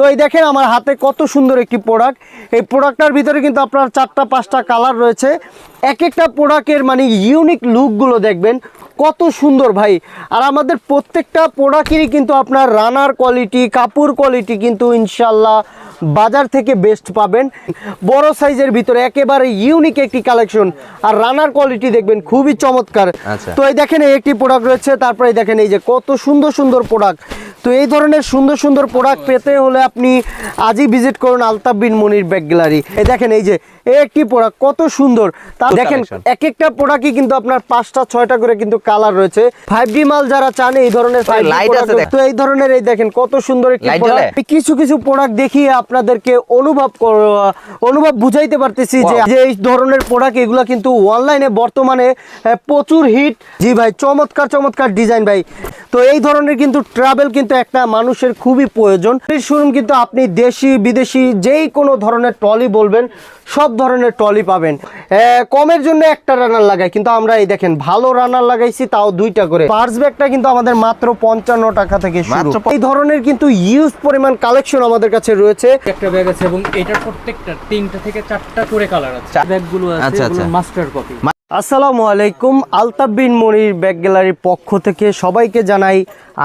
তো এই দেখেন আমার হাতে কত সুন্দর একটি প্রোডাক্ট এই প্রোডাক্টটার ভিতরে কিন্তু আপনার চারটা, পাঁচটা কালার রয়েছে। এক একটা প্রোডাক্টের মানে ইউনিক লুকগুলো দেখবেন। কত সুন্দর ভাই। আর আমাদের প্রত্যেকটা প্রোডাক্টেরই কিন্তু আপনার রানার কোয়ালিটি কাপড় কোয়ালিটি কিন্তু ইনশাল্লাহ বাজার থেকে বেস্ট পাবেন। বড় সাইজের ভিতরে একেবারে ইউনিক একটি কালেকশন আর রানার কোয়ালিটি দেখবেন খুবই চমৎকার। আচ্ছা। তো এই দেখেন এই একটি প্রোডাক্ট রয়েছে। তারপরে দেখেন এই যে কত সুন্দর সুন্দর প্রোডাক্ট তো এই ধরনের সুন্দর সুন্দর প্রোডাক্ট পেতে হলে আপনি আজই ভিজিট করুন আলতাফ বিন মনির ব্যাগ গ্যালারি এই দেখেন এই যে এই একটি প্রোডাক্ট কত সুন্দর। তা দেখেন এক একটা প্রোডাক্টই কিন্তু আপনার পাঁচটা ছয়টা করে কিন্তু কালার রয়েছে। ফাইভ ডি মাল যারা চান এই ধরনের তো এই ধরনের এই দেখেন কত সুন্দর একটি। জ্বলে? কিছু কিছু প্রোডাক্ট দেখিয়ে আপনাদেরকে অনুভব কর- অনুভব বুঝাইতে পারতেছি যে এই ধরনের প্রোডাক্ট এগুলো কিন্তু অনলাইনে বর্তমানে প্রচুর হিট জি ভাই চমৎকার চমৎকার ডিজাইন ভাই। তো এই ধরনের কিন্তু ট্রাভেল কিন্তু একটা মানুষের খুবই প্রয়োজন। এই শোরুম কিন্তু আপনি দেশি বিদেশি যেই কোনো ধরনের ট্রলি বলবেন সব ধরনের ট্রলি পাবেন। আহ, কমের জন্য একটা রানার লাগাই কিন্তু আমরা এই দেখেন ভালো রানার লাগাইছি তাও দুইটা করে। পার্স ব্যাগটা কিন্তু আমাদের মাত্র পঞ্চান্ন টাকা থেকে শুরু। এই ধরনের কিন্তু ইউজ পরিমাণ কালেকশন আমাদের কাছে রয়েছে। একটা ব্যাগ আছে এবং এটার প্রত্যেকটা তিনটা থেকে চারটা করে কালার আছে। ব্যাগগুলো আছে আচ্ছা, আচ্ছা। মাস্টার কপি আসসালামু আলাইকুম আলতাফ বিন মনির ব্যাগ গ্যালারির পক্ষ থেকে সবাইকে জানাই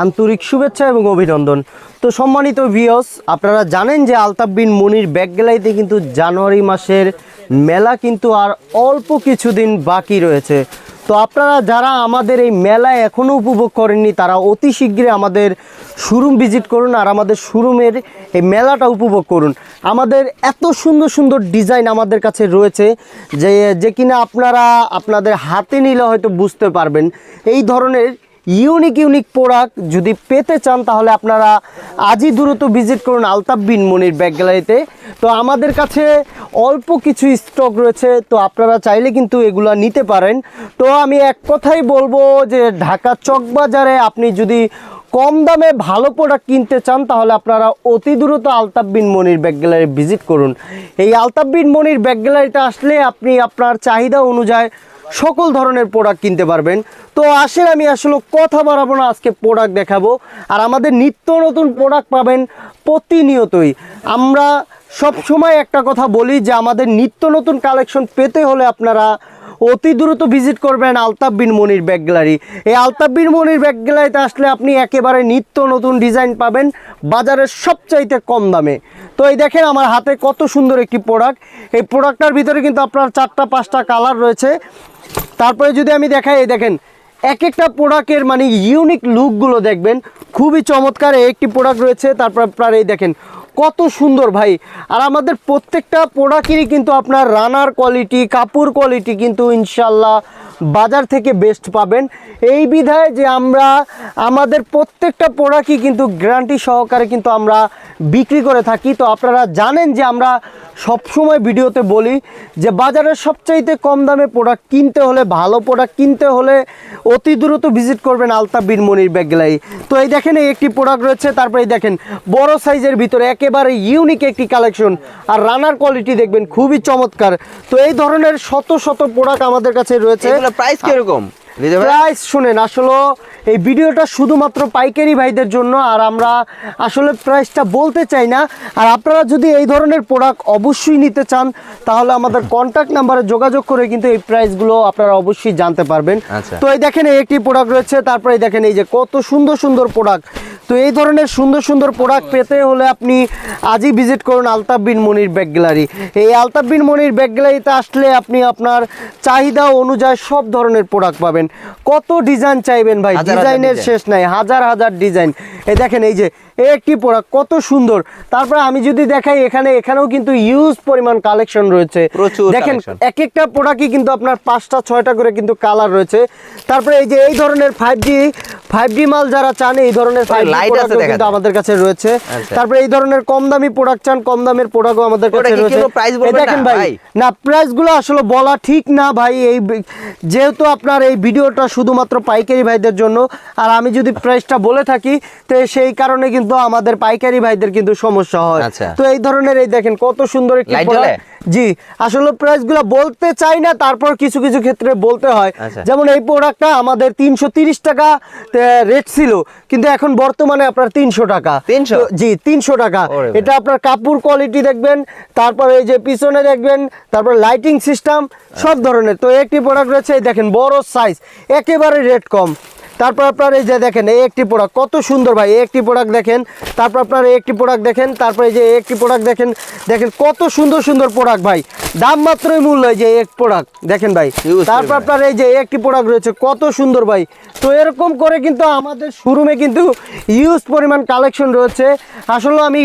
আন্তরিক শুভেচ্ছা এবং অভিনন্দন। তো সম্মানিত ভিওস আপনারা জানেন যে আলতাফ বিন মনির ব্যাগ গ্যালারিতে কিন্তু জানুয়ারি মাসের মেলা কিন্তু আর অল্প কিছুদিন বাকি রয়েছে। তো আপনারা যারা আমাদের এই মেলা এখনও উপভোগ করেননি, তারা অতি শীঘ্রই আমাদের শোরুম ভিজিট করুন আর আমাদের শোরুমের এই মেলাটা উপভোগ করুন। আমাদের এত সুন্দর সুন্দর ডিজাইন আমাদের কাছে রয়েছে যে যে কিনা আপনারা আপনাদের হাতে নিলে হয়তো বুঝতে পারবেন। এই ধরনের ইউনিক ইউনিক প্রোডাক্ট যদি পেতে চান তাহলে আপনারা আজই দ্রুত ভিজিট করুন আলতাফ বিন মনির ব্যাগ গ্যালারিতে। তো আমাদের কাছে অল্প কিছু স্টক রয়েছে, তো আপনারা চাইলে কিন্তু এগুলা নিতে পারেন। তো আমি এক কথাই বলব যে ঢাকা চকবাজারে আপনি যদি কম দামে ভালো প্রোডাক্ট কিনতে চান তাহলে আপনারা অতি দ্রুত Altaf bin Monir bag gallery visit করুন। এই আলতাফ বিন মনির ব্যাগ গ্যালারিতে আসলে আপনি আপনার চাহিদা অনুযায়ী সকল ধরনের প্রোডাক্ট কিনতে পারবেন। তো আসেন আমি আসলে কথা বাড়াবো না, আজকে প্রোডাক্ট দেখাবো। আর আমাদের নিত্য নতুন প্রোডাক্ট পাবেন প্রতিনিয়তই। আমরা সব সময় একটা কথা বলি যে আমাদের নিত্য নতুন কালেকশন পেতে হলে আপনারা অতি দ্রুত ভিজিট করবেন আলতাফ বিন মনির ব্যাগ গ্যালারি। এই আলতাফ বিন মনির ব্যাগ গ্যালারিতে আসলে আপনি একেবারে নিত্য নতুন ডিজাইন পাবেন বাজারের সবচাইতে কম দামে। তো এই দেখেন আমার হাতে কত সুন্দর একটি প্রোডাক্ট। এই প্রোডাক্টটার ভিতরে কিন্তু আপনার চারটা পাঁচটা কালার রয়েছে। তারপরে যদি আমি দেখাই, এই দেখেন এক একটা প্রোডাক্টের মানে ইউনিক লুকগুলো দেখবেন। খুবই চমৎকার একটি প্রোডাক্ট রয়েছে। তারপর আপনার এই দেখেন কত সুন্দর ভাই। আর আমাদের প্রত্যেকটা প্রোডাক্টেরই কিন্তু আপনার রানার কোয়ালিটি, কাপড় কোয়ালিটি কিন্তু ইনশাল্লাহ বাজার থেকে বেস্ট পাবেন। এই বিধায় যে আমরা, আমাদের প্রত্যেকটা প্রোডাক্টই কিন্তু গ্যারান্টি সহকারে কিন্তু আমরা বিক্রি করে থাকি। তো আপনারা জানেন যে আমরা সবসময় ভিডিওতে বলি যে বাজারের সবচাইতে কম দামে প্রোডাক্ট কিনতে হলে, ভালো প্রোডাক্ট কিনতে হলে অতি দ্রুত ভিজিট করবেন আলতাফ বিন মনির ব্যাগ গ্যালারি তো এই দেখেন, এই একটি প্রোডাক্ট রয়েছে, তারপরে এই দেখেন, বড় সাইজের ভিতরে একেবারে ইউনিক একটি কালেকশন আর রানার কোয়ালিটি দেখবেন, খুবই চমৎকার। তো এই ধরনের শত শত প্রোডাক্ট আমাদের কাছে রয়েছে। প্রাইস কীরকম? প্রাইস শুনেন আসলে এই ভিডিওটা শুধুমাত্র পাইকারি ভাইদের জন্য আর আমরা আসলে প্রাইসটা বলতে চাই না। আর আপনারা যদি এই ধরনের প্রোডাক্ট অবশ্যই নিতে চান তাহলে আমাদের কন্ট্যাক্ট নাম্বারে যোগাযোগ করে কিন্তু এই প্রাইসগুলো আপনারা অবশ্যই জানতে পারবেন। আচ্ছা। তো এই দেখেন এই একটি প্রোডাক্ট রয়েছে তারপরে এই দেখেন এই যে কত সুন্দর সুন্দর প্রোডাক্ট তো এই ধরনের সুন্দর সুন্দর প্রোডাক্ট পেতে হলে আপনি আজই ভিজিট করুন আলতাফ বিন মনির ব্যাগ গ্যালারি। এই আলতাফ বিন মনির ব্যাগ গ্যালারিতে আসলে আপনি আপনার চাহিদা অনুযায়ী সব ধরনের প্রোডাক্ট পাবেন। কত ডিজাইন চাইবেন ভাই ডিজাইনের শেষ নাই হাজার হাজার ডিজাইন এই দেখেন এই যে একটি প্রোডাক্ট কত সুন্দর। তারপরে আমি যদি দেখাই এখানে এখানেও কিন্তু ইউজ পরিমাণ কালেকশন রয়েছে। দেখেন এক একটা প্রোডাক্টই কিন্তু আপনার পাঁচটা ছয়টা করে কিন্তু কালার রয়েছে। তারপরে এই যে এই ধরনের ফাইভ জি ফাইভ জি মাল যারা চান এই ধরনের কিন্তু আমাদের কাছে রয়েছে। আচ্ছা। তারপরে এই ধরনের কম দামি প্রোডাক্ট চান কম দামের প্রোডাক্টও আমাদের কাছে রয়েছে। দেখেন ভাই? না প্রাইসগুলো আসলে বলা ঠিক না ভাই এই যেহেতু আপনার এই ভিডিওটা শুধুমাত্র পাইকারি ভাইদের জন্য। আর আমি যদি প্রাইসটা বলে থাকি তো সেই কারণে কিন্তু আমাদের পাইকারি ভাইদের কিন্তু সমস্যা হয়। আচ্ছা। তো এই ধরনের এই দেখেন কত সুন্দর একটি? জি আসলে প্রাইসগুলো বলতে চাই না তারপর কিছু কিছু ক্ষেত্রে বলতে হয়। আচ্ছা। যেমন এই প্রোডাক্টটা আমাদের তিনশো তিরিশ টাকা রেট ছিল কিন্তু এখন বর্তমানে আপনার তিনশো টাকা। 300? তো জি তিনশো টাকা। এটা আপনার কাপড় কোয়ালিটি দেখবেন তারপর এই যে পিছনে দেখবেন তারপর লাইটিং সিস্টেম সব ধরনের। তো একটি প্রোডাক্ট রয়েছে এই দেখেন বড় সাইজ একেবারে রেট কম। তারপর আপনার এই যে দেখেন এই একটি প্রোডাক্ট কত সুন্দর ভাই এই একটি প্রোডাক্ট দেখেন। তারপর আপনার এই একটি প্রোডাক্ট দেখেন তারপর এই যে একটি প্রোডাক্ট দেখেন দেখেন কত সুন্দর সুন্দর প্রোডাক্ট ভাই। দাম মাত্রই মূল্য এই যে এক প্রোডাক্ট দেখেন ভাই। তারপর আপনার এই যে একটি প্রোডাক্ট রয়েছে কত সুন্দর ভাই। তো এরকম করে কিন্তু আমাদের শোরুমে কিন্তু ইউজ পরিমাণ কালেকশন রয়েছে। আসলে আমি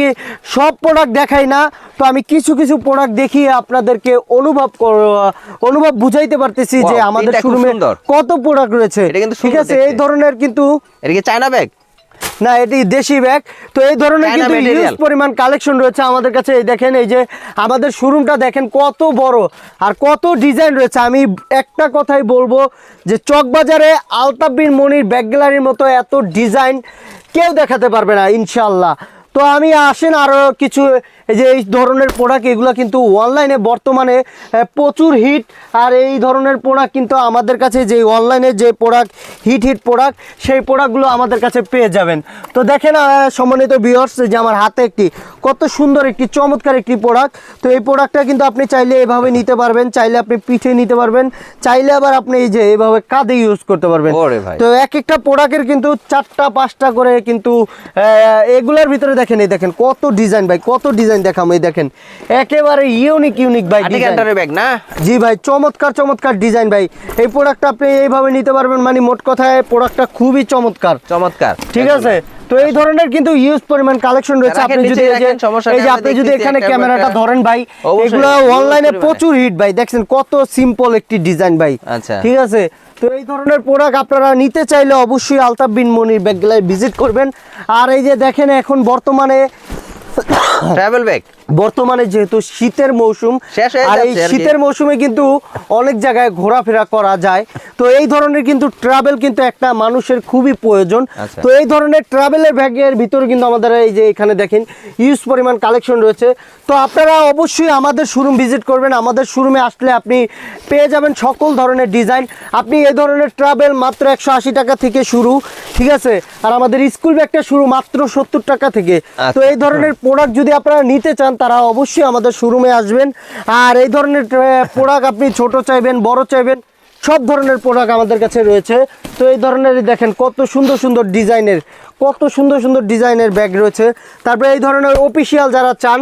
সব প্রোডাক্ট দেখাই না তো আমি কিছু কিছু প্রোডাক্ট দেখিয়ে আপনাদেরকে অনুভব কর- অনুভব বুঝাইতে পারতেছি যে আমাদের শোরুমে কত প্রোডাক্ট রয়েছে। ঠিক আছে এই। ধরনের কিন্তু এটা কি চায়না ব্যাগ না এটি দেশি ব্যাগ তো এই ধরনের কিন্তু হিউজ পরিমাণ কালেকশন রয়েছে আমাদের কাছে। এই দেখেন এই যে আমাদের শোরুমটা দেখেন কত বড় আর কত ডিজাইন রয়েছে। আমি একটা কথাই বলব যে চকবাজারে আলতাবিন মনির ব্যাগ গ্যালারির মতো এত ডিজাইন কেউ দেখাতে পারবে না ইনশাল্লাহ তো আমি আসেন আরও কিছু এই যে এই ধরনের প্রোডাক্ট এগুলো কিন্তু অনলাইনে বর্তমানে প্রচুর হিট আর এই ধরনের প্রোডাক্ট কিন্তু আমাদের কাছে যে অনলাইনে যে প্রোডাক্ট হিট হিট প্রোডাক্ট সেই প্রোডাক্টগুলো আমাদের কাছে পেয়ে যাবেন। তো দেখেন আহ, সম্মানিত ভিউয়ার্স যে আমার হাতে একটি কত সুন্দর একটি চমৎকার একটি প্রোডাক্ট তো এই প্রোডাক্টটা কিন্তু আপনি চাইলে এভাবে নিতে পারবেন চাইলে আপনি পিঠে নিতে পারবেন চাইলে আবার আপনি এই যে এভাবে কাঁধে ইউজ করতে পারবেন। তো এক একটা প্রোডাক্টের কিন্তু চারটা পাঁচটা করে কিন্তু এগুলার ভিতরে দেখেন এই দেখেন কত ডিজাইন ভাই কত ডিজাইন দেখাম এই দেখেন। একেবারে ইউনিক ইউনিক ভাই ক্যান্টারের ব্যাগ না? জি ভাই চমৎকার চমৎকার ডিজাইন ভাই। এই প্রোডাক্টটা আপনি এইভাবে নিতে পারবেন মানে মোট কথায় প্রোডাক্টটা খুবই চমৎকার। চমৎকার। ঠিক আছে? তো এই ধরনের কিন্তু ইউজ পরিমাণ কালেকশন রয়েছে। আপনি যদি এই যে আপনি যদি এখানে ক্যামেরাটা ধরেন ভাই এগুলো অনলাইনে প্রচুর হিট ভাই। দেখছেন কত সিম্পল একটি ডিজাইন ভাই। আচ্ছা। ঠিক আছে? তো এই ধরনের প্রোডাক্ট আপনারা নিতে চাইলে অবশ্যই আলতাফ বিন মনির ব্যাগগুলায় ভিজিট করবেন। আর এই যে দেখেন এখন বর্তমানে ট্রাভেল ব্যাগ বর্তমানে যেহেতু শীতের মৌসুম শেষ আর এই শীতের মৌসুমে কিন্তু অনেক জায়গায় ঘোরাফেরা করা যায়। তো এই ধরনের কিন্তু ট্রাভেল কিন্তু একটা মানুষের খুবই প্রয়োজন। আচ্ছা। তো এই ধরনের ট্রাভেলের ব্যাগের ভিতরে কিন্তু আমাদের এই যে এখানে দেখেন ইউজ পরিমাণ কালেকশন রয়েছে। তো আপনারা অবশ্যই আমাদের শোরুম ভিজিট করবেন। আমাদের শোরুমে আসলে আপনি পেয়ে যাবেন সকল ধরনের ডিজাইন আপনি এই ধরনের ট্রাভেল মাত্র একশো আশি টাকা থেকে শুরু ঠিক আছে? আর আমাদের স্কুল ব্যাগটা শুরু মাত্র সত্তর টাকা থেকে। তো আচ্ছা। এই ধরনের প্রোডাক্ট যদি আপনারা নিতে চান, তারা অবশ্যই আমাদের শোরুমে আসবেন। আর এই ধরনের প্রোডাক্ট আপনি ছোট চাইবেন, বড় চাইবেন, সব ধরনের প্রোডাক্ট আমাদের কাছে রয়েছে। তো এই ধরনের দেখেন কত সুন্দর সুন্দর ডিজাইনের, কত সুন্দর সুন্দর ডিজাইনের ব্যাগ রয়েছে। তারপরে এই ধরনের অফিসিয়াল যারা চান,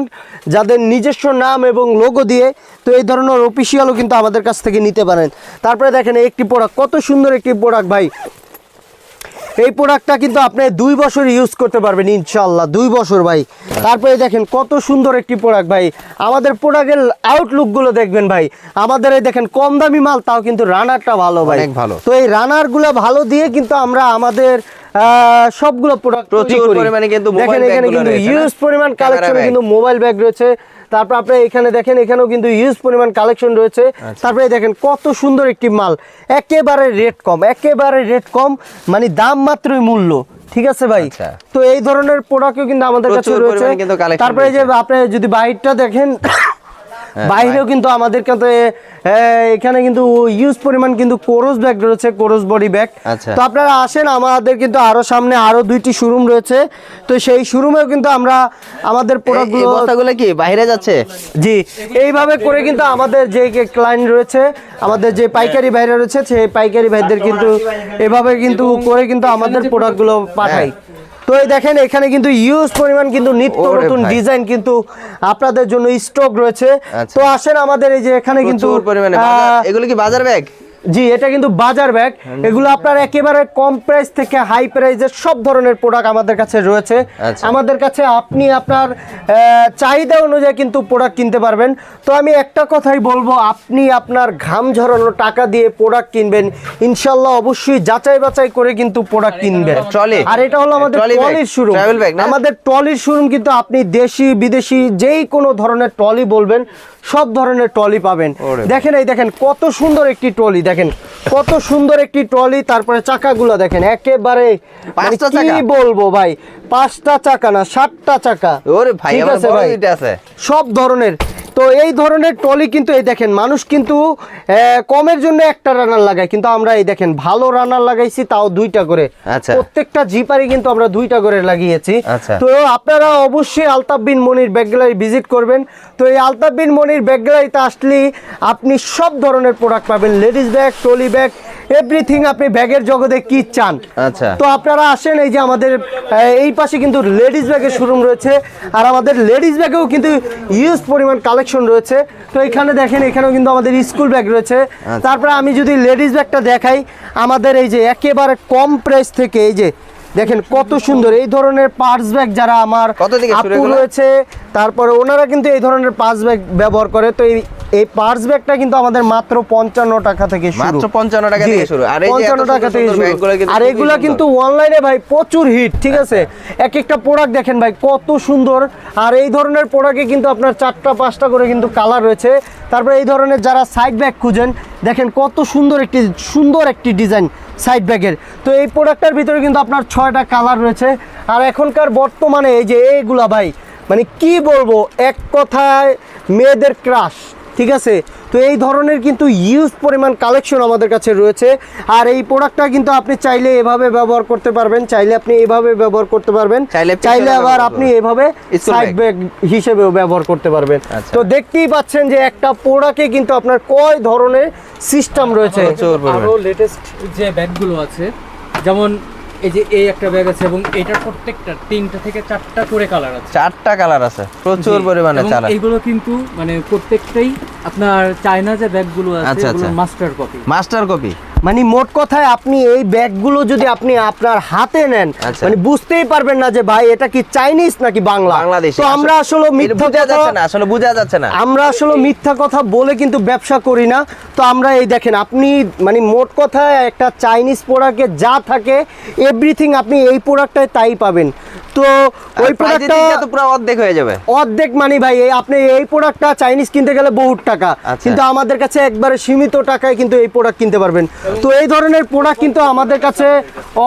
যাদের নিজস্ব নাম এবং লোগো দিয়ে, তো এই ধরনের অফিসিয়ালও কিন্তু আমাদের কাছ থেকে নিতে পারেন। তারপরে দেখেন একটি প্রোডাক্ট কত সুন্দর একটি প্রোডাক্ট ভাই। এই প্রোডাক্টটা কিন্তু আপনি দুই বছর ইউজ করতে পারবেন ইনশাল্লাহ দুই বছর ভাই। তারপরে দেখেন কত সুন্দর একটি প্রোডাক্ট ভাই। আমাদের প্রোডাক্টের আউটলুকগুলো দেখবেন ভাই। আমাদের এই দেখেন কম দামি মাল তাও কিন্তু রানারটা ভালো ভাই। ভালো। তো এই রানারগুলো ভালো দিয়ে কিন্তু আমরা আমাদের আহ, সবগুলো প্রোডাক্ট প্রচুর পরিমাণে কিন্তু দেখেন এখানে কিন্তু ইউজ পরিমাণ কালেকশন কিন্তু মোবাইল ব্যাগ রয়েছে। তারপর আপনি এখানে দেখেন এখানেও কিন্তু ইউজ পরিমাণ কালেকশন রয়েছে আচ্ছা। তারপরে দেখেন কত সুন্দর একটি মাল একেবারে রেট কম একেবারে রেট কম মানে দাম মাত্রই মূল্য ঠিক আছে ভাই আচ্ছা। তো এই ধরনের প্রোডাক্টও কিন্তু আমাদের কাছে রয়েছে তারপরে যে। আপনি যদি বাইকটা দেখেন বাইরেও কিন্তু আমাদের কাছে এখানে কিন্তু ইউজ পরিমাণ কিন্তু কোরস ব্যাগ রয়েছে কোরস বডি ব্যাগ আচ্ছা। তো আপনারা আসেন আমাদের কিন্তু আরও সামনে আরও দুইটি শোরুম রয়েছে। তো সেই শোরুমেও কিন্তু আমরা আমাদের প্রোডাক্টগুলো বস্তাগুলো কি বাইরে যাচ্ছে? জি এইভাবে করে কিন্তু আমাদের যে ক্লায়েন্ট রয়েছে আমাদের যে পাইকারি ভাইরা রয়েছে সেই পাইকারি ভাইদের কিন্তু এভাবে কিন্তু করে কিন্তু আমাদের প্রোডাক্টগুলো পাঠাই। তো এই দেখেন এখানে কিন্তু ইউজ পরিমাণ কিন্তু নিত্য নতুন ডিজাইন কিন্তু আপনাদের জন্য স্টক রয়েছে। আচ্ছা। তো আসেন আমাদের এই যে এখানে কিন্তু পরিমাণে। এগুলো কি বাজার ব্যাগ জি এটা কিন্তু বাজার ব্যাগ এগুলো আপনার একেবারে কম প্রাইস থেকে হাই প্রাইসের সব ধরনের প্রোডাক্ট আমাদের কাছে রয়েছে আচ্ছা। আমাদের কাছে আপনি আপনার চাহিদা অনুযায়ী কিন্তু প্রোডাক্ট কিনতে পারবেন তো আমি একটা কথাই বলব আপনি আপনার ঘাম ঝরানো টাকা দিয়ে প্রোডাক্ট কিনবেন ইনশাল্লাহ অবশ্যই যাচাই বাছাই করে কিন্তু প্রোডাক্ট কিনবেন Trolley? আর এটা হলো আমাদের? ট্রলির শোরুম? আমাদের ট্রলির শোরুম কিন্তু আপনি দেশি বিদেশি যেই কোনো ধরনের ট্রলি বলবেন সব ধরনের ট্রলি পাবেন দেখেন এই দেখেন কত সুন্দর একটি ট্রলি দেখেন কত সুন্দর একটি ট্রলি তারপরে চাকাগুলো দেখেন একেবারে মানে কি বলব ভাই? পাঁচটা চাকা না সাতটা চাকা। ওরে ভাই ঠিক আছে ভাই? সব ধরনের। তো এই ধরনের টলি কিন্তু এই দেখেন মানুষ কিন্তু কমের জন্য একটা রানার লাগায় কিন্তু আমরা এই দেখেন ভালো রানার লাগাইছি তাও দুইটা করে। আচ্ছা। প্রত্যেকটা জিপারে কিন্তু আমরা দুইটা করে লাগিয়েছি। আচ্ছা। তো আপনারা অবশ্যই Altaf bin Monir bag gallery visit করবেন। তো এই আলতাফ বিন মনির ব্যাগ গ্যালারিতে আসলেই আপনি সব ধরনের প্রোডাক্ট পাবেন। Ladies bag trolley bag everything আপনি ব্যাগের জগতে কি চান। আচ্ছা। তো আপনারা আসেন এই যে আমাদের এই পাশে কিন্তু লেডিস ব্যাগের শোরুম রয়েছে। আর আমাদের লেডিস ব্যাগেও কিন্তু ইউজ পরিমাণ কালেকশন রয়েছে। তো এখানে দেখেন এখানেও কিন্তু আমাদের স্কুল ব্যাগ রয়েছে। তারপরে আমি যদি লেডিস ব্যাগটা দেখাই আমাদের এই যে একেবারে কম প্রাইস থেকে এই যে দেখেন কত সুন্দর এই ধরনের পার্স ব্যাগ যারা আমার আপু রয়েছে তারপরে ওনারা কিন্তু এই ধরনের পার্স ব্যাগ ব্যবহার করে। তো এই এই পার্স ব্যাগটা কিন্তু আমাদের মাত্র পঞ্চান্ন টাকা থেকে শুরু। মাত্র 55 টাকা থেকে শুরু। আর 55 টাকা থেকে শুরু। আর এগুলা কিন্তু অনলাইনে ভাই প্রচুর হিট ঠিক আছে? এক একটা প্রোডাক্ট দেখেন ভাই কত সুন্দর। আর এই ধরনের প্রোডাক্টে কিন্তু আপনার চারটা পাঁচটা করে কিন্তু কালার রয়েছে। তারপরে এই ধরনের যারা সাইড ব্যাগ খুঁজেন দেখেন কত সুন্দর একটি সুন্দর একটি ডিজাইন সাইড ব্যাগের তো এই প্রোডাক্টটার ভিতরে কিন্তু আপনার ছয়টা কালার রয়েছে। আর এখনকার বর্তমানে এই যে এইগুলা ভাই মানে কি বলব এক কথায় মেয়েদের ক্রাশ ঠিক আছে? তো এই ধরনের কিন্তু ইউজ পরিমাণ কালেকশন আমাদের কাছে রয়েছে। আর এই প্রোডাক্টটা কিন্তু আপনি চাইলে এভাবে ব্যবহার করতে পারবেন চাইলে আপনি এভাবে ব্যবহার করতে পারবেন চাইলে আবার আপনি এভাবে সাইড ব্যাগ হিসেবেও ব্যবহার করতে পারবেন। আচ্ছা। তো দেখতেই পাচ্ছেন যে একটা প্রোডাক্টে কিন্তু আপনার কয় ধরনের সিস্টেম রয়েছে? আরও লেটেস্ট যে ব্যাগগুলো আছে যেমন এই যে এই একটা ব্যাগ আছে এবং এটার প্রত্যেকটা তিনটা থেকে চারটা করে কালার আছে। চারটা কালার আছে। প্রচুর পরিমাণে এবং এইগুলো কিন্তু মানে প্রত্যেকটাই আপনার চায়না যে ব্যাগগুলো আছে। মাস্টার কপি মাস্টার কপি মানে মোট কথায় আপনি এই ব্যাগগুলো যদি আপনি আপনার হাতে নেন আচ্ছা। মানে বুঝতেই পারবেন না যে ভাই এটা কি চাইনিজ নাকি বাংলা? বাংলাদেশ। তো আমরা আসলে মিথ্যা বোঝা যাচ্ছে না আসলে বোঝা যাচ্ছে না। আমরা আসলে মিথ্যা কথা বলে কিন্তু ব্যবসা করি না। তো আমরা এই দেখেন আপনি মানে মোট কথায় একটা চাইনিজ প্রোডাক্টে যা থাকে এভরিথিং আপনি এই প্রোডাক্টটায় তাই পাবেন। তো ওই প্রোডাক্টটা তো পুরো অর্ধেক হয়ে যাবে। অর্ধেক মানে ভাই এই আপনি এই প্রোডাক্টটা চাইনিজ কিনতে গেলে বহুত টাকা। আচ্ছা। কিন্তু আমাদের কাছে একবারে সীমিত টাকায় কিন্তু এই প্রোডাক্ট কিনতে পারবেন। তো এই ধরনের প্রোডাক্ট কিন্তু আমাদের কাছে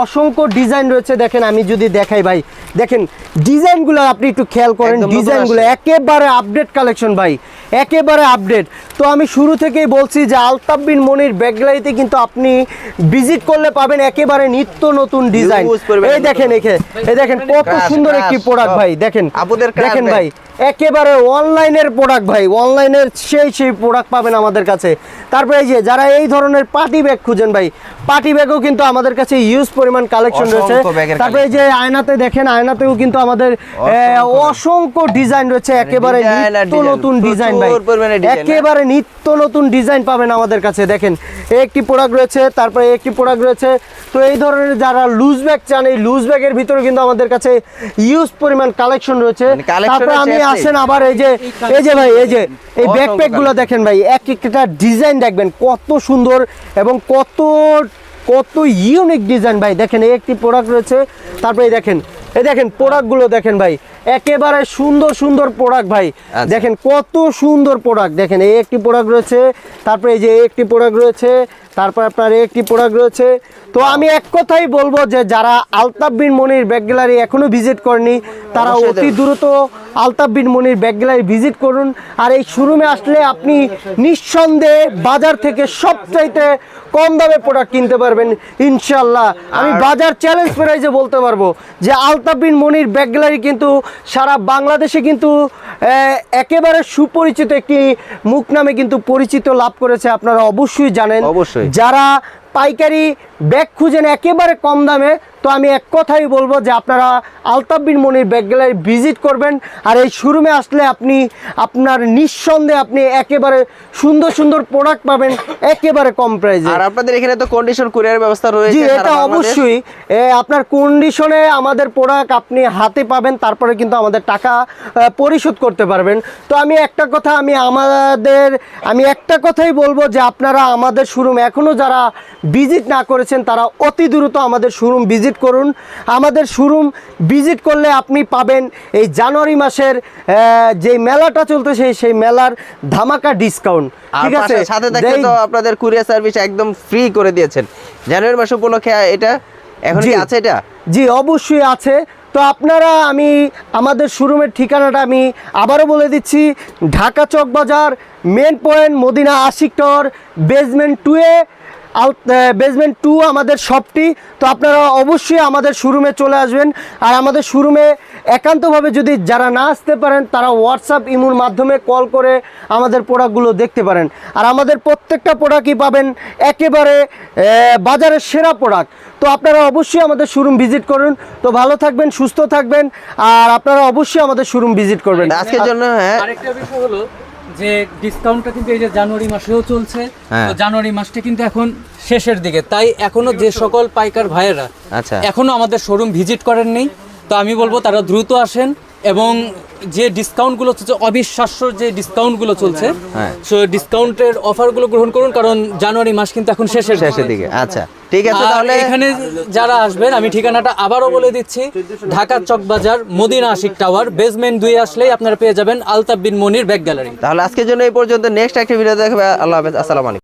অসংখ্য ডিজাইন রয়েছে। দেখেন আমি যদি দেখাই ভাই দেখেন ডিজাইনগুলো আপনি একটু খেয়াল করেন ডিজাইনগুলো একেবারে আপডেট কালেকশন ভাই একেবারে আপডেট তো আমি শুরু থেকেই বলছি যে আলতাফ বিন মনির ব্যাগলাইতে কিন্তু আপনি ভিজিট করলে পাবেন একেবারে নিত্য নতুন ডিজাইন এই দেখেন এখে এই দেখেন কত সুন্দর একটি প্রোডাক্ট ভাই দেখেন দেখেন ভাই। একেবারে অনলাইনের প্রোডাক্ট ভাই অনলাইনের সেই সেই প্রোডাক্ট পাবেন আমাদের কাছে। তারপরে এই যে যারা এই ধরনের পার্টি ব্যাগ খুঁজেন ভাই। পার্টি ব্যাগও কিন্তু আমাদের কাছে ইউজ পরিমাণ কালেকশন রয়েছে। তারপরে এই যে আয়নাতে দেখেন আয়নাতেও কিন্তু আমাদের অসংখ্য ডিজাইন রয়েছে। একেবারে নিত্য নতুন ডিজাইন ভাই? একেবারে নিত্য নতুন ডিজাইন পাবেন আমাদের কাছে দেখেন। এই একটি প্রোডাক্ট রয়েছে তারপরে একটি প্রোডাক্ট রয়েছে। তো এই ধরনের যারা লুজ ব্যাগ চান এই লুজ ব্যাগের ভিতরে কিন্তু আমাদের কাছে ইউজ পরিমাণ কালেকশন রয়েছে। মানে তারপরে আমি আসেন আবার এই যে এই যে ভাই এই যে এই অসংখ্য ব্যাকপ্যাক দেখেন ভাই এক একটা ডিজাইন দেখবেন কত সুন্দর এবং কত কত ইউনিক ডিজাইন ভাই। দেখেন এই একটি প্রোডাক্ট রয়েছে। তারপরে দেখেন এই দেখেন প্রোডাক্টগুলো দেখেন ভাই। একেবারে সুন্দর সুন্দর প্রোডাক্ট ভাই। আচ্ছা। দেখেন কত সুন্দর প্রোডাক্ট দেখেন এই একটি প্রোডাক্ট রয়েছে। তারপরে এই যে একটি প্রোডাক্ট রয়েছে। তারপর আপনার একটি প্রোডাক্ট রয়েছে। তো আমি এক কথাই বলব যে যারা আলতাফ বিন মনির ব্যাগ গ্যালারি এখনও ভিজিট করেনি তারা অতি দ্রুত Altaf bin Monir bag gallery visit করুন। আর এই শোরুমে আসলে আপনি নিঃসন্দেহে বাজার থেকে সবচাইতে কম দামে প্রোডাক্ট কিনতে পারবেন ইনশাল্লাহ আমি বাজার চ্যালেঞ্জ প্রাইজে বলতে পারব যে আলতাফ বিন মনির ব্যাগ গ্যালারি কিন্তু সারা বাংলাদেশে কিন্তু একেবারে সুপরিচিত একটি মুখ নামে কিন্তু পরিচিত লাভ করেছে আপনারা অবশ্যই জানেন। অবশ্যই। যারা পাইকারি ব্যাগ খুঁজেন একেবারে কম দামে তো আমি এক কথাই বলব যে আপনারা Altaf bin Monir bag gallery visit করবেন আর এই শোরুমে আসলে আপনি আপনার নিঃসন্দেহে আপনি একেবারে সুন্দর সুন্দর প্রোডাক্ট পাবেন একেবারে কম প্রাইসে আর আপনাদের এখানে তো কন্ডিশন কুরিয়ার ব্যবস্থা রয়েছে জি এটা অবশ্যই। আপনার কন্ডিশনে আমাদের প্রোডাক্ট আপনি হাতে পাবেন তারপরে কিন্তু আমাদের টাকা পরিশোধ করতে পারবেন। তো আমি একটা কথা আমি আমাদের আমি একটা কথাই বলব যে আপনারা আমাদের শোরুম এখনও যারা ভিজিট না করেছেন তারা অতি দ্রুত আমাদের শোরুম ভিজিট করুন। আমাদের শোরুম ভিজিট করলে আপনি পাবেন এই জানুয়ারি মাসের যে মেলাটা চলতেছে সেই মেলার ধামাকা ডিসকাউন্ট ঠিক আছে? সাথে তো আপনাদের কুরিয়ার সার্ভিস একদম ফ্রি করে দিয়েছেন। জানুয়ারি মাস উপলক্ষে এটা এখন কি আছে এটা? জি অবশ্যই আছে। তো আপনারা আমি আমাদের শোরুমের ঠিকানাটা আমি আবারও বলে দিচ্ছি। Dhaka Chawk Bazar main point Madina Ashiq tower basement টুয়ে আল বেসমেন্ট টু আমাদের শপটি তো আপনারা অবশ্যই আমাদের শোরুমে চলে আসবেন। আর আমাদের শোরুমে একান্তভাবে যদি যারা না আসতে পারেন তারা হোয়াটসঅ্যাপ ইমুর মাধ্যমে কল করে আমাদের প্রোডাক্টগুলো দেখতে পারেন। আর আমাদের প্রত্যেকটা প্রোডাক্টই পাবেন একেবারে বাজারের সেরা প্রোডাক্ট তো আপনারা অবশ্যই আমাদের শোরুম ভিজিট করুন। তো ভালো থাকবেন সুস্থ থাকবেন। আর আপনারা অবশ্যই আমাদের শোরুম ভিজিট করবেন। আজকের জন্য হ্যাঁ। আরেকটা বিষয় হলো যে ডিসকাউন্টটা কিন্তু এই যে জানুয়ারি মাসেও চলছে হ্যাঁ। তো জানুয়ারি মাসটা কিন্তু এখন শেষের দিকে তাই এখনও যে সকল পাইকার ভাইয়েরা আচ্ছা এখনও আমাদের শোরুম ভিজিট করেননি তো আমি বলব তারা দ্রুত আসেন এবং যে ডিসকাউন্টগুলো চলছে অবিশ্বাস্য যে ডিসকাউন্টগুলো চলছে হ্যাঁ। সো ডিসকাউন্টের অফারগুলো গ্রহণ করুন কারণ জানুয়ারি মাস কিন্তু এখন শেষের শেষের দিকে আচ্ছা ঠিক আছে তাহলে এখানে যারা আসবেন আমি ঠিকানাটা আবারও বলে দিচ্ছি ঢাকা চকবাজার মদিনা আশিক টাওয়ার বেসমেন্ট দুই আসলেই আপনারা পেয়ে যাবেন আলতাব বিন মনির ব্যাগ গ্যালারি তাহলে আজকের জন্য এই পর্যন্ত নেক্সট একটা ভিডিও দেখবে আল্লাহ হাফেজ আসসালামু আলাইকুম।